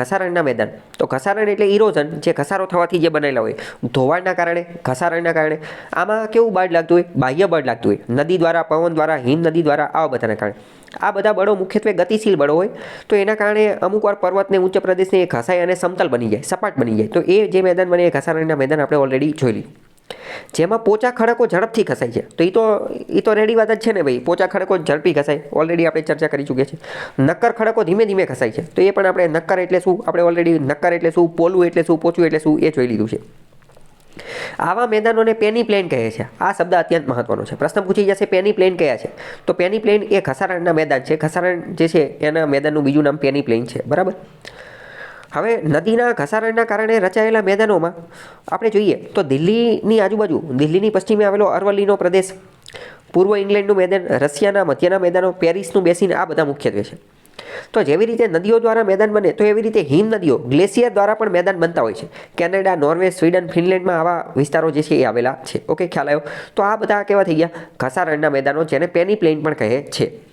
ઘસારણના મેદાન. તો ઘસારણ એટલે ઇરોઝન જે ઘસારો થવાથી જે બનેલા હોય. ધોવાણના કારણે ઘસારણના કારણે આમાં કેવું બાળ લાગતું હોય? બાહ્ય બળ લાગતું હોય. નદી દ્વારા, પવન દ્વારા, હિમ નદી દ્વારા આવા બધાના કારણે. આ બધા બળો મુખ્યત્વે ગતિશીલ બળો હોય. તો એના કારણે અમુકવાર પર્વતને ઉચ્ચ પ્રદેશને ઘસાય અને સમતલ બની જાય, સપાટ બની જાય. તો એ જે મેદાન બને એ ઘસારણના મેદાન આપણે ઓલરેડી જોઈ લીધું. જેમાં પોચા ખડકો ઝડપથી ખસાય છે. તો એ તો એ તો રેડી વાત જ છે ને ભાઈ. પોચા ખડકો ઝડપી ખસાય. ઓલરેડી આપણે ચર્ચા કરી ચૂક્યા છીએ. નક્કર ખડકો ધીમે ધીમે ખસાય છે. તો એ પણ આપણે નક્કર એટલે શું? આપણે ઓલરેડી નક્કર એટલે શું? પોલું એટલે શું? પોચું એટલે શું? એ જોઈ લીધું છે. આવા મેદાનોને પેની પ્લેન કહે છે. આ શબ્દ અત્યંત મહત્વનો છે. પ્રશ્ન પૂછી જશે પેની પ્લેન કયા છે? તો પેની પ્લેન એ ઘસારણના મેદાન છે. ઘસારણ જે છે, એના મેદાનનું બીજું નામ પેની પ્લેન છે. બરાબર? હવે નદીના ઘસારણના કારણે રચાયેલા મેદાનોમાં, આપણે જોઈએ તો દિલ્હીની આજુબાજુ, દિલ્હીની પશ્ચિમે આવેલો અરવલ્લીનો પ્રદેશ, પૂર્વ ઇંગ્લેન્ડનું મેદાન, રશિયાના મધ્યના મેદાનો, પેરિસનું બેસીન આ બધા મુખ્યત્વે છે તો જેવી રીતે નદીઓ દ્વારા મેદાન બને, તો એવી રીતે હિમ નદીઓ, ગ્લેશિયર દ્વારા પણ મેદાન બનતા હોય છે. કેનેડા, નોર્વે, સ્વીડન, ફિનલેન્ડમાં આવા વિસ્તારો જે છે એ આવેલા છે. ઓકે, ખ્યાલ આવ્યો? તો આ બધા કેવા થઈ ગયા? ઘસારણના મેદાનો જેને પેની પ્લેન પણ કહે છે.